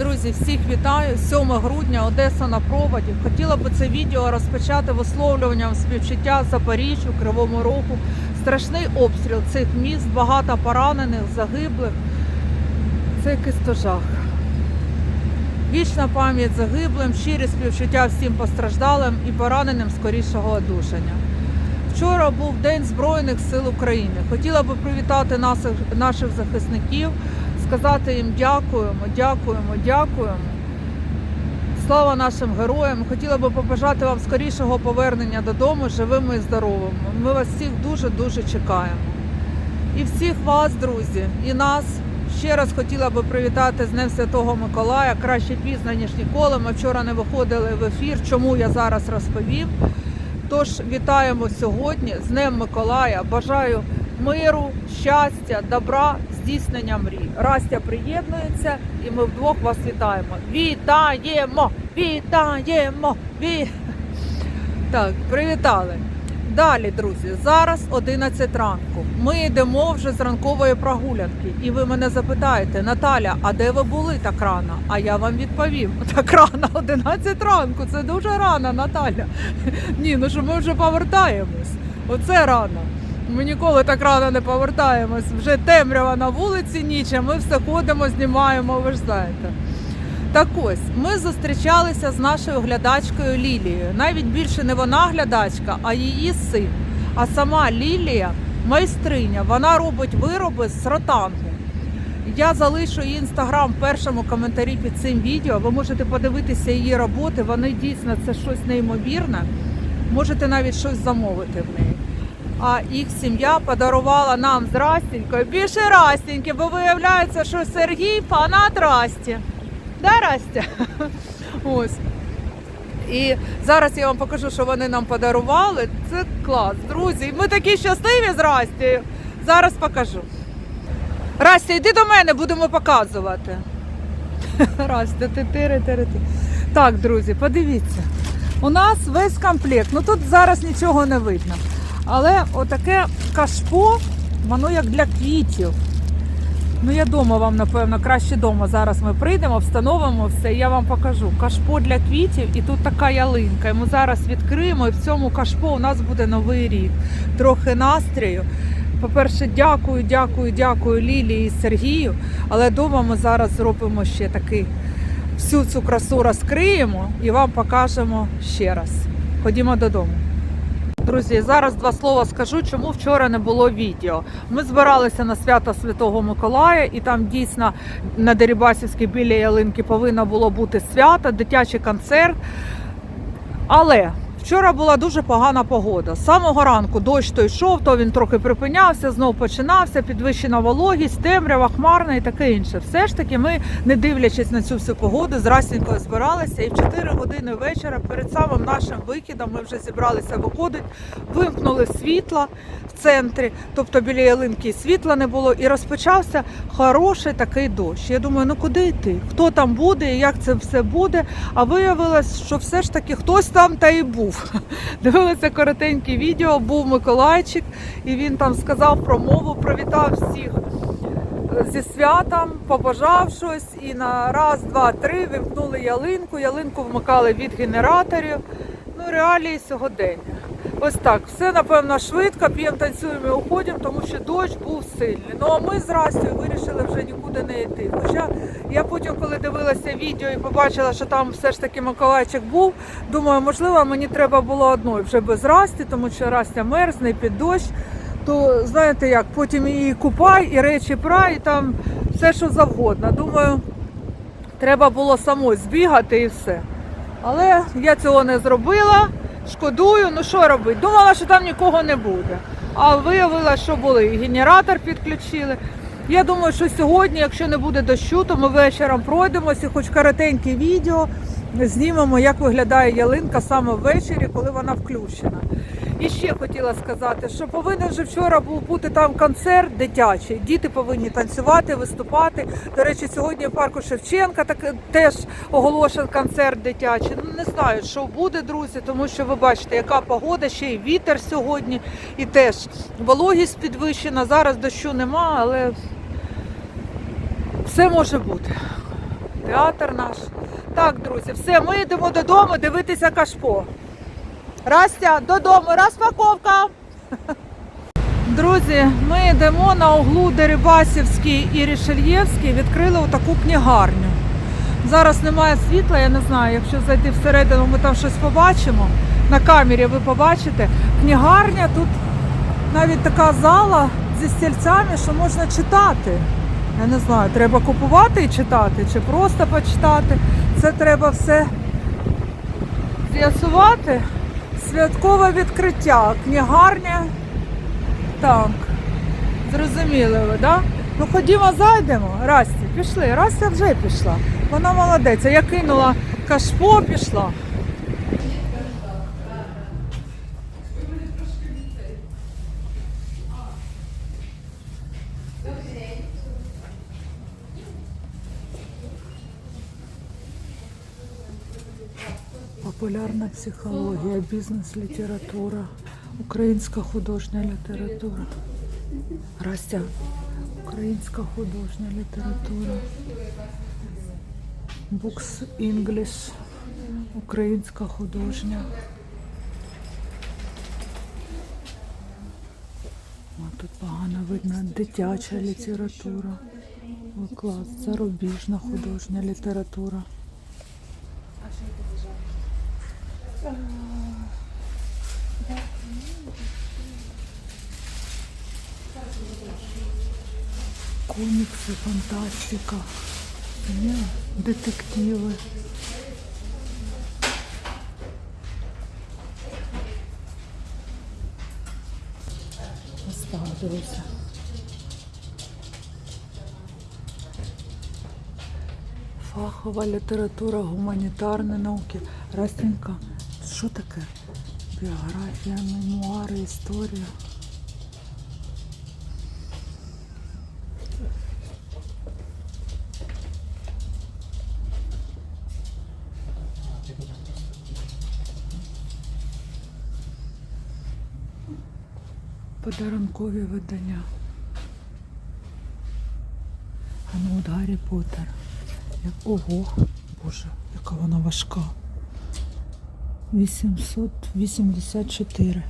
Друзі, всіх вітаю. 7 грудня, Одеса на проводі. Хотіла би це відео розпочати висловлюванням співчуття Запоріжжю, Кривому Рогу. Страшний обстріл цих міст, багато поранених, загиблих. Це якийсь жах. Вічна пам'ять загиблим, щирі співчуття всім постраждалим і пораненим скорішого одужання. Вчора був День Збройних сил України. Хотіла би привітати наших захисників, сказати їм дякуємо, дякуємо, дякуємо. Слава нашим героям! Хотіла би побажати вам скорішого повернення додому живими і здоровими. Ми вас всіх дуже-дуже чекаємо. І всіх вас, друзі, і нас ще раз хотіла би привітати з Днем Святого Миколая. Краще пізно, ніж ніколи. Ми вчора не виходили в ефір, чому я зараз розповім. Тож вітаємо сьогодні з Днем Миколая. Бажаю миру, щастя, добра, здійснення мрій. Растя приєднується, і ми вдвох вас вітаємо. Вітаємо! Вітаємо! Ві... Так, привітали. Далі, друзі, зараз 11 ранку. Ми йдемо вже з ранкової прогулянки. І ви мене запитаєте, Наталя, а де ви були так рано? А я вам відповім: так рано, 11 ранку. Це дуже рано, Наталя. Ні, ну що ми вже повертаємось. Оце рано. Ми ніколи так рано не повертаємось. Вже темрява на вулиці ніч, а ми все ходимо, знімаємо, ви ж знаєте. Так ось ми зустрічалися з нашою глядачкою Лілією. Навіть більше не вона глядачка, а її син. А сама Лілія майстриня. Вона робить вироби з ротангу. Я залишу її інстаграм в першому коментарі під цим відео. Ви можете подивитися її роботи. Вони дійсно це щось неймовірне. Можете навіть щось замовити в неї. А їх сім'я подарувала нам з Растінькою більше Растіньки, бо виявляється, що Сергій фанат Расті. Да, Растя? Ось. І зараз я вам покажу, що вони нам подарували. Це клас, друзі. Ми такі щасливі з Растю. Зараз покажу. Растя, йди до мене, будемо показувати. Растя, ти тири, тири, ти. Так, друзі, подивіться. У нас весь комплект. Ну тут зараз нічого не видно. Але отаке кашпо, воно як для квітів. Ну, я вдома вам, напевно, краще вдома. Зараз ми прийдемо, встановимо все, і я вам покажу. Кашпо для квітів, і тут така ялинка. І ми зараз відкриємо, і в цьому кашпо у нас буде новий рік. Трохи настрію. По-перше, дякую, дякую, дякую Лілії і Сергію. Але вдома ми зараз зробимо ще такий всю цю красу розкриємо і вам покажемо ще раз. Ходімо додому. Друзі, зараз два слова скажу, чому вчора не було відео. Ми збиралися на свято Святого Миколая, і там дійсно на Дерібасівській біля ялинки повинно було бути свято, дитячий концерт. Але вчора була дуже погана погода. З самого ранку дощ то йшов, то він трохи припинявся, знов починався, підвищена вологість, темрява, хмарна і таке інше. Все ж таки, ми, не дивлячись на цю всю погоду, з збиралися, і в 4 години вечора, перед самим нашим викидом, ми вже зібралися виходить, вимкнули світла в центрі, тобто біля ялинки світла не було, і розпочався хороший такий дощ. Я думаю, ну куди йти? Хто там буде і як це все буде? А виявилось, що все ж таки хтось там та і був. Дивилися коротеньке відео, був Миколайчик, і він там сказав промову, привітав всіх зі святом, побажав щось і на раз, два, три вимкнули ялинку. Ялинку вмикали від генераторів. Ну, реалії сьогодення. Ось так, все напевно швидко, п'ємо, танцюємо і уходимо, тому що дощ був сильний. Ну а ми з Растю вирішили вже нікуди не йти. Хоча я потім, коли дивилася відео і побачила, що там все ж таки Миколайчик був, думаю, можливо, мені треба було одною вже без Расті, тому що Растя мерзне під дощ. То знаєте як, потім її купай, і речі прай, і там все, що завгодно. Думаю, треба було самой збігати і все. Але я цього не зробила. Шкодую, ну що робити? Думала, що там нікого не буде. А виявилося, що були. І генератор підключили. Я думаю, що сьогодні, якщо не буде дощу, то ми вечором пройдемося, хоч коротеньке відео знімемо, як виглядає ялинка саме ввечері, коли вона включена. І ще хотіла сказати, що повинен же вчора був бути там концерт дитячий. Діти повинні танцювати, виступати. До речі, сьогодні в парку Шевченка так теж оголошений концерт дитячий. Ну не знаю, що буде, друзі, тому що ви бачите, яка погода, ще й вітер сьогодні, і теж вологість підвищена. Зараз дощу нема, але все може бути. театр наш. Так, друзі, все, ми йдемо додому дивитися кашпо. Растя, додому, розпаковка. Друзі, ми йдемо на углу Дерибасівський і Рішельєвський, відкрили отаку книгарню. Зараз немає світла, я не знаю, якщо зайти всередину, ми там щось побачимо. На камері ви побачите. Книгарня тут навіть така зала зі стільцями, що можна читати. Я не знаю, треба купувати і читати, чи просто почитати. Це треба все з'ясувати. Святкове відкриття. Книгарня. Так. Зрозуміли ви? Да? Ну ходімо, зайдемо. Расті, пішли. Растя вже пішла. Вона молодець. Я кинула кашпо, пішла. Популярна психологія, бізнес-література, українська художня література. Растя, українська художня література. Books English, українська художня. О, тут погано видно дитяча література. Ой, клас, зарубіжна художня література. Комікси, фантастика, детективи. Ось. Фахова література, гуманітарні науки. Растенька, що таке? Біографія, мемуари, історія. Подарункові видання. А ну от Гаррі Поттер. Як... Ого, Боже, яка вона важка. 884.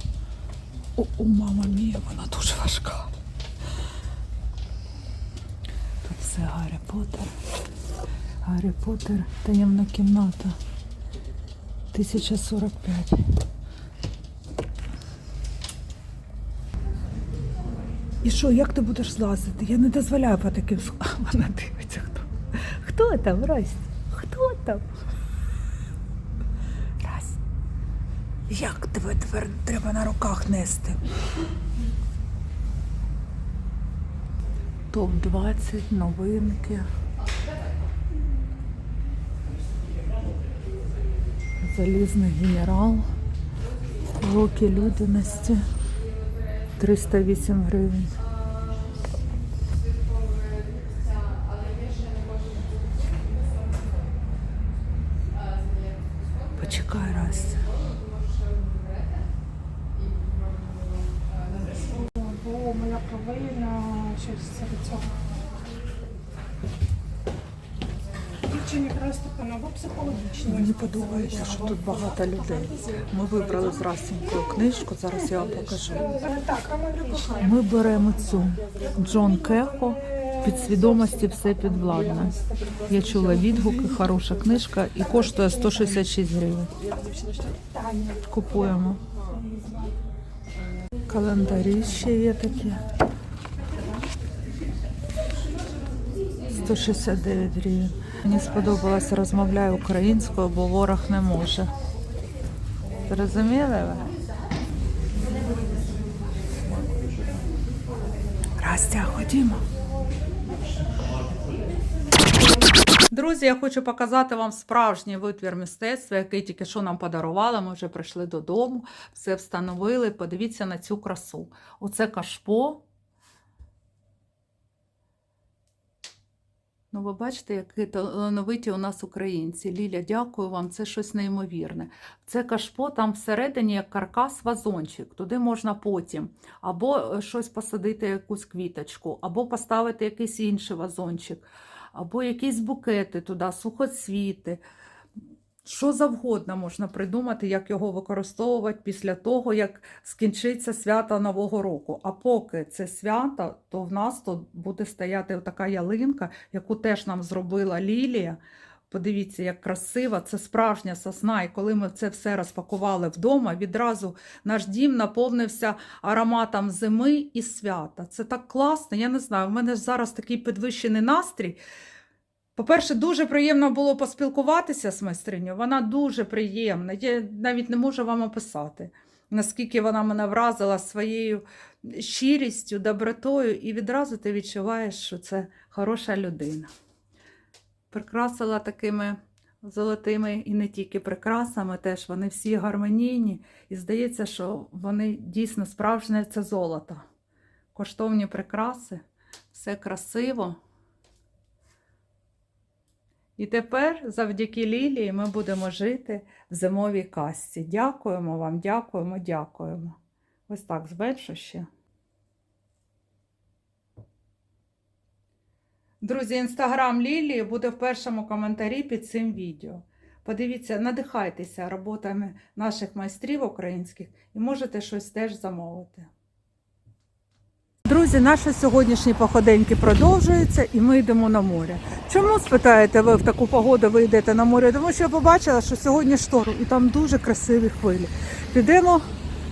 О, о, мама мія, вона дуже важка. Тут все Гаррі Поттер. Гаррі Поттер, таємна кімната. 1045. І що, як ти будеш злазити? Я не дозволяю по таким Вона дивиться, хто. Хто там, Рась? Хто там? Рась. Як тебе тепер треба на руках нести? Топ-20, новинки. Залізний генерал. Роки людяності. 308 гривень. Почекай раз. Бо моя провина щось серед цього. Дівчині просто паново психологічно. Мені подобається, що тут багато людей. Ми вибрали з Растінькою книжку, зараз я вам покажу. Ми беремо цю Джон Кехо. Підсвідомості все підвладне. Я чула відгуки, хороша книжка і коштує 166 гривень. Купуємо. Календарі ще є такі. 169 гривень. Мені сподобалося розмовляю українською, бо ворог не може. Зрозуміли ви? Растя, ходімо. Друзі, я хочу показати вам справжній витвір мистецтва, який тільки що нам подарували. Ми вже прийшли додому, все встановили. Подивіться на цю красу. Оце кашпо. Ну, ви бачите, які талановиті у нас українці. Ліля, дякую вам, це щось неймовірне. Це кашпо, там всередині як каркас вазончик. Туди можна потім або е, щось посадити, якусь квіточку, або поставити якийсь інший вазончик. або якісь букети туди, сухоцвіти. Що завгодно можна придумати, як його використовувати після того, як скінчиться свято Нового року. А поки це свято, то в нас тут буде стояти така ялинка, яку теж нам зробила Лілія. Подивіться, як красиво, це справжня сосна. І коли ми це все розпакували вдома, відразу наш дім наповнився ароматом зими і свята. Це так класно. Я не знаю, в мене зараз такий підвищений настрій. По-перше, дуже приємно було поспілкуватися з майстриню. Вона дуже приємна. Я навіть не можу вам описати, наскільки вона мене вразила своєю щирістю, добротою, і відразу ти відчуваєш, що це хороша людина. Прикрасила такими золотими і не тільки прикрасами, теж вони всі гармонійні. І здається, що вони дійсно справжнє це золото. Коштовні прикраси, все красиво. І тепер, завдяки Лілії, ми будемо жити в зимовій касці. Дякуємо вам, дякуємо, дякуємо. Ось так зменшу ще. Друзі, інстаграм Лілії буде в першому коментарі під цим відео. Подивіться, надихайтеся роботами наших майстрів українських і можете щось теж замовити. Друзі, наші сьогоднішні походеньки продовжуються і ми йдемо на море. Чому спитаєте ви в таку погоду ви йдете на море? Тому що я побачила, що сьогодні шторм і там дуже красиві хвилі. Підемо,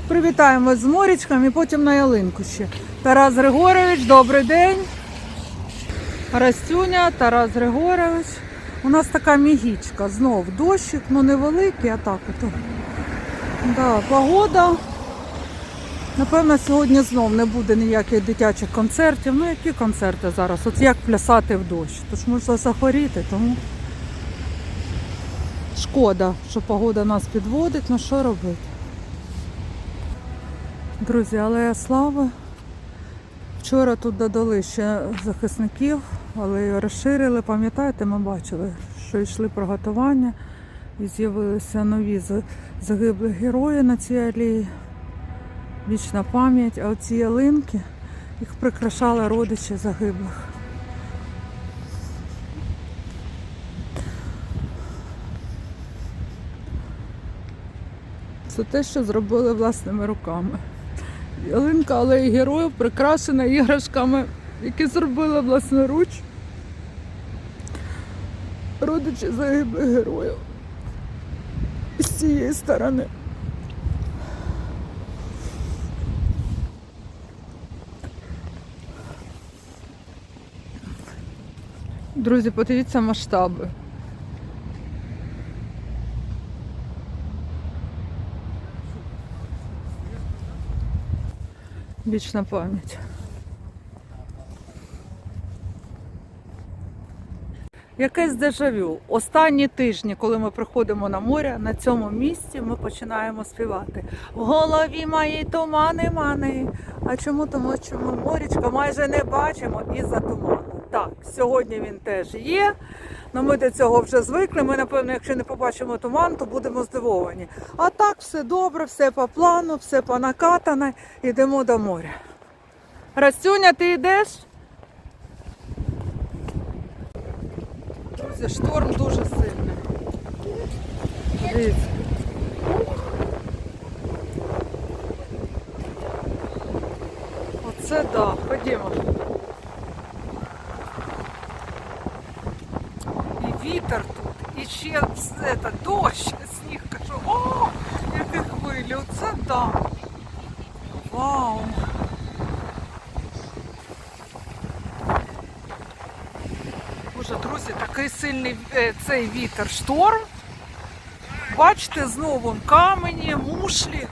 привітаємо з морячком і потім на ялинку ще. Тарас Григорович, добрий день. Растюня, Тарас Григорович. У нас така мігічка. Знов дощик, ну невеликий, а так от. Да, погода. Напевно, сьогодні знов не буде ніяких дитячих концертів. Ну, які концерти зараз? От як плясати в дощ? Тож можна захворіти, тому шкода, що погода нас підводить, ну що робити? Друзі, алея слави. Вчора тут додали ще захисників, але розширили. Пам'ятаєте, ми бачили, що йшли приготування і з'явилися нові за- загиблі герої на цій алеї. Вічна пам'ять, а оці ялинки їх прикрашали родичі загиблих. Це те, що зробили власними руками. Ялинка алеї героїв прикрашена іграшками, які зробили власноруч. Родичі загиблих героїв. З цієї сторони. Друзі, подивіться масштаби. Вічна пам'ять. Якесь дежавю. Останні тижні, коли ми приходимо на море, на цьому місці ми починаємо співати. В голові мої тумани мани. А чому? Тому що ми морічка майже не бачимо із-за туману. Так, сьогодні він теж є. але ми до цього вже звикли. Ми, напевно, якщо не побачимо туман, то будемо здивовані. А так, все добре, все по плану, все по накатане. Йдемо до моря. Растюня, ти йдеш? Друзі, шторм дуже сильний. Дивіться. Оце да, ходімо. Вітер тут, і ще це, дощ, сніг, кажу, о, які хвилі, оце да. Вау. Боже, друзі, такий сильний е, цей вітер шторм. Бачите, знову камені, мушлі.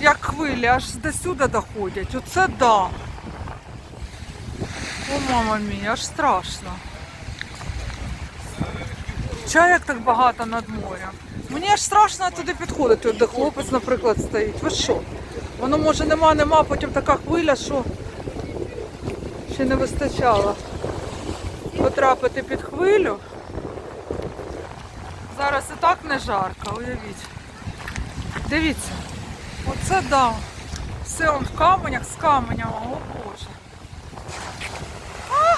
Як хвилі, аж до сюди доходять. Оце да. О, мама мія, аж страшно. Чайок так багато над морем. Мені аж страшно туди підходити, де хлопець, наприклад, стоїть. Ви що? Воно може нема, нема, потім така хвиля, що ще не вистачало потрапити під хвилю. Зараз і так не жарко, уявіть. Дивіться, оце да. Все он в каменях з каменями, о Боже. А!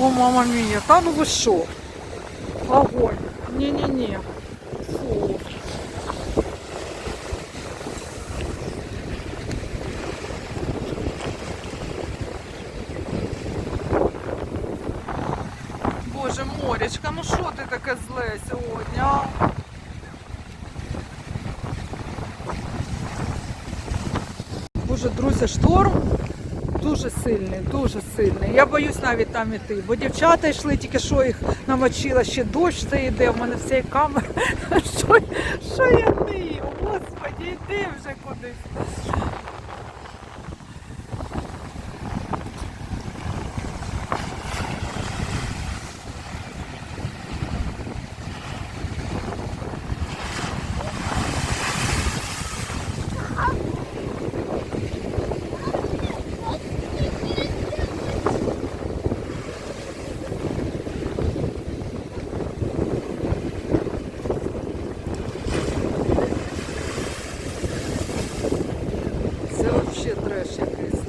О, мама мія, та ну ви що? Огонь. Ні-ні-ні. Фу. Боже, морячка, ну що ти таке зле сьогодні, а? Боже, друзі, шторм дуже сильний, дуже сильний. Я боюсь навіть там іти, бо дівчата йшли, тільки що їх намочила, ще дощ це йде, у мене вся камера. Що, що я нию? Господи, йди вже кудись. Це взагалі треш якийсь.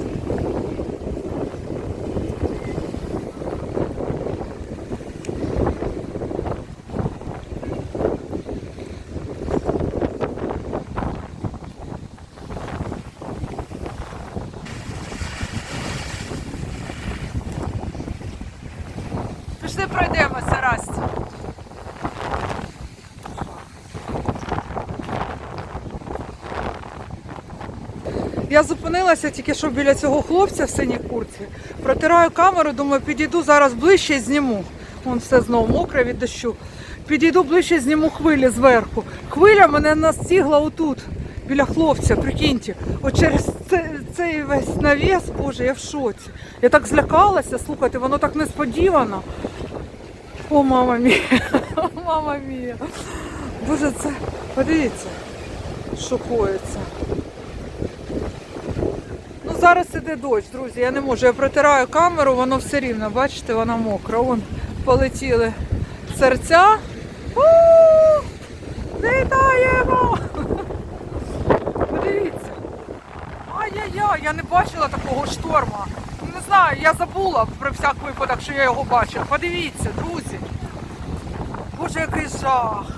Пішли пройдемося, Расті. Я зупинилася тільки що біля цього хлопця в синій курці. Протираю камеру, думаю, підійду зараз ближче і зніму. Вон все знову мокре від дощу. Підійду ближче, зніму хвилі зверху. Хвиля мене настигла отут, біля хлопця, прикиньте. От через цей весь навіс, боже, я в шоці. Я так злякалася, слухайте, воно так несподівано. О, мама мія, мама мія. Боже, це подивіться, що коїться. Зараз іде дощ, друзі. Я не можу. Я протираю камеру, воно все рівно, бачите, вона мокра. Вон полетіли серця. У! Вітаємо! Подивіться. Ай-яй-яй, я не бачила такого шторма. Не знаю, я забула про всяк випадок, що я його бачила. Подивіться, друзі. Боже, який жах.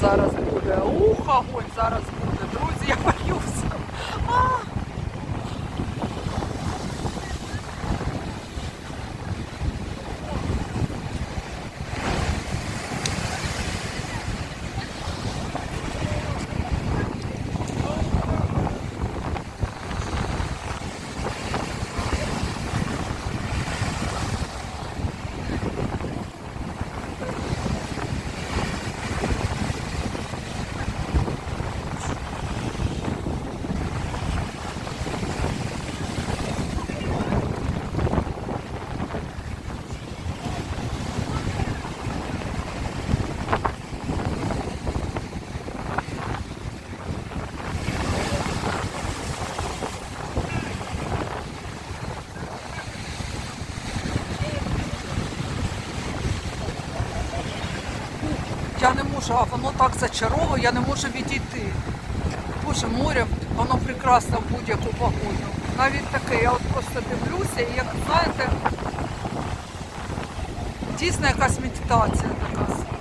Зараз буде. Ух, огонь зараз буде. Друзі, я боюся. А! Я а воно так зачаровує, я не можу відійти. Боже, море, воно прекрасно в будь-яку погоду. Навіть таке, я от просто дивлюся і як знаєте, дійсно якась медитація така.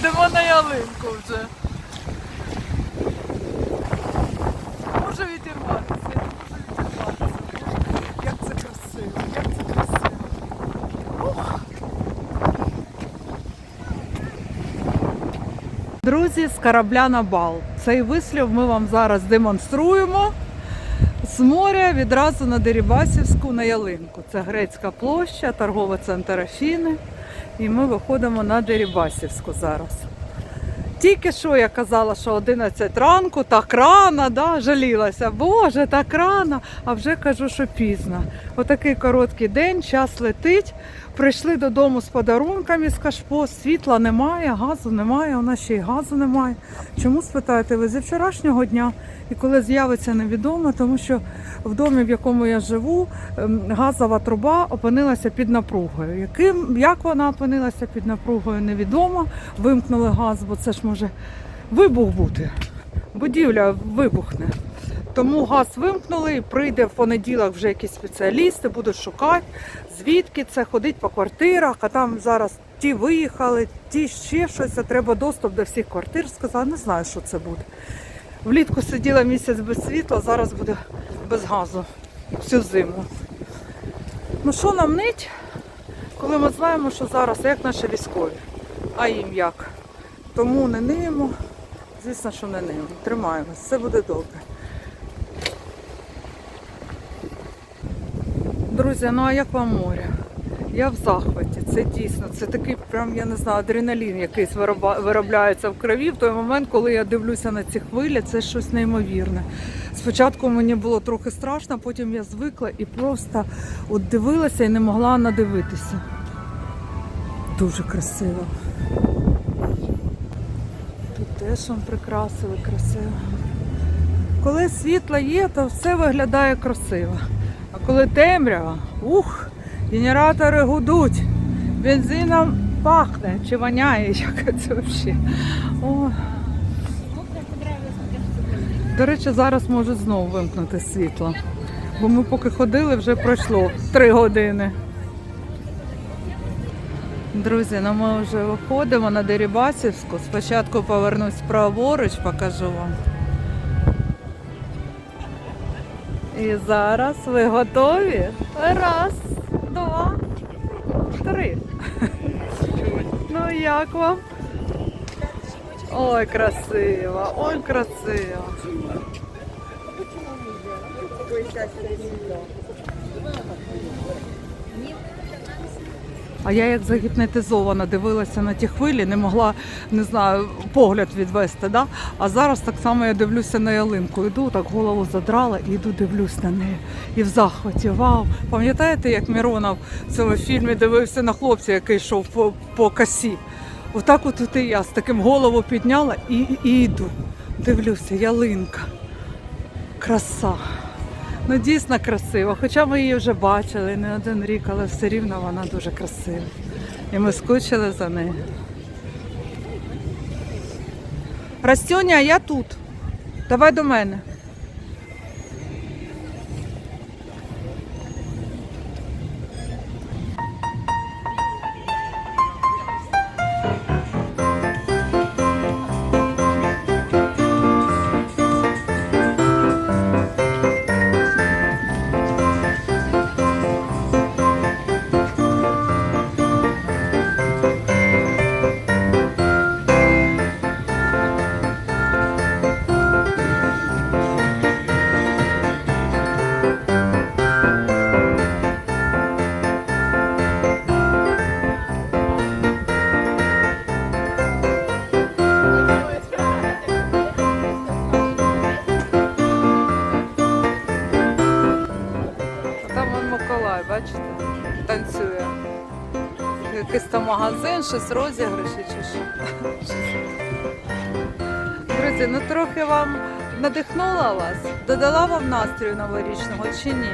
Йдемо на ялинку вже. Може відірватися, можу відірватися. Як це красиво, як це красиво. Ух. Друзі, з корабля на бал. Цей вислів ми вам зараз демонструємо. З моря відразу на Дерибасівську на ялинку. Це грецька площа, торговий центр Афіни. І ми виходимо на Дерібасівську зараз. Тільки що я казала, що 11 ранку, так рано, да, жалілася. Боже, так рано, а вже кажу, що пізно. Отакий короткий день, час летить. Прийшли додому з подарунками з кашпо, світла немає, газу немає, у нас ще й газу немає. Чому спитаєте ви? Зі вчорашнього дня і коли з'явиться невідомо, тому що в домі, в якому я живу, ем, газова труба опинилася під напругою. Яким, як вона опинилася під напругою, невідомо. Вимкнули газ, бо це ж може вибух бути. Будівля вибухне. Тому газ вимкнули і прийде в понеділок вже якісь спеціалісти, будуть шукати, звідки це ходить по квартирах, а там зараз ті виїхали, ті ще щось, а треба доступ до всіх квартир. Сказала, не знаю, що це буде. Влітку сиділа місяць без світла, зараз буде без газу всю зиму. Ну що нам нить, коли ми знаємо, що зараз як наші військові, а їм як. Тому не ниємо, звісно, що не ниємо. Тримаємось, все буде добре. Друзі, ну а як вам море? Я в захваті. Це дійсно, це такий прям, я не знаю, адреналін якийсь виробляється в крові в той момент, коли я дивлюся на ці хвилі, це щось неймовірне. Спочатку мені було трохи страшно, потім я звикла і просто от дивилася і не могла надивитися. Дуже красиво. Теж он прикрасили красиво. Коли світло є, то все виглядає красиво. А коли темрява, ух, генератори гудуть, бензином пахне чи воняє, як це взагалі. О. До речі, зараз можуть знову вимкнути світло. Бо ми поки ходили, вже пройшло три години. Друзі, ну ми вже виходимо на Дерибасівську. Спочатку повернусь праворуч, покажу вам. І зараз ви готові? Раз, два, три. Ну як вам? Ой, красиво, ой, красиво. А я як загіпнетизована дивилася на ті хвилі, не могла, не знаю, погляд відвести. Да? А зараз так само я дивлюся на ялинку. Іду, так голову задрала і йду дивлюсь на неї. І в захваті. Вау! Пам'ятаєте, як Міронов в цьому фільмі дивився на хлопця, який йшов по, по косі? Отак от тут і я з таким голову підняла і, і йду. Дивлюся, ялинка. Краса. Ну дійсно красиво. Хоча ми її вже бачили не один рік, але все рівно вона дуже красива. І ми скучили за нею. Растюня, я тут. Давай до мене. Щось розіграші чи що. Друзі, ну трохи вам надихнула вас? Додала вам настрою новорічного чи ні?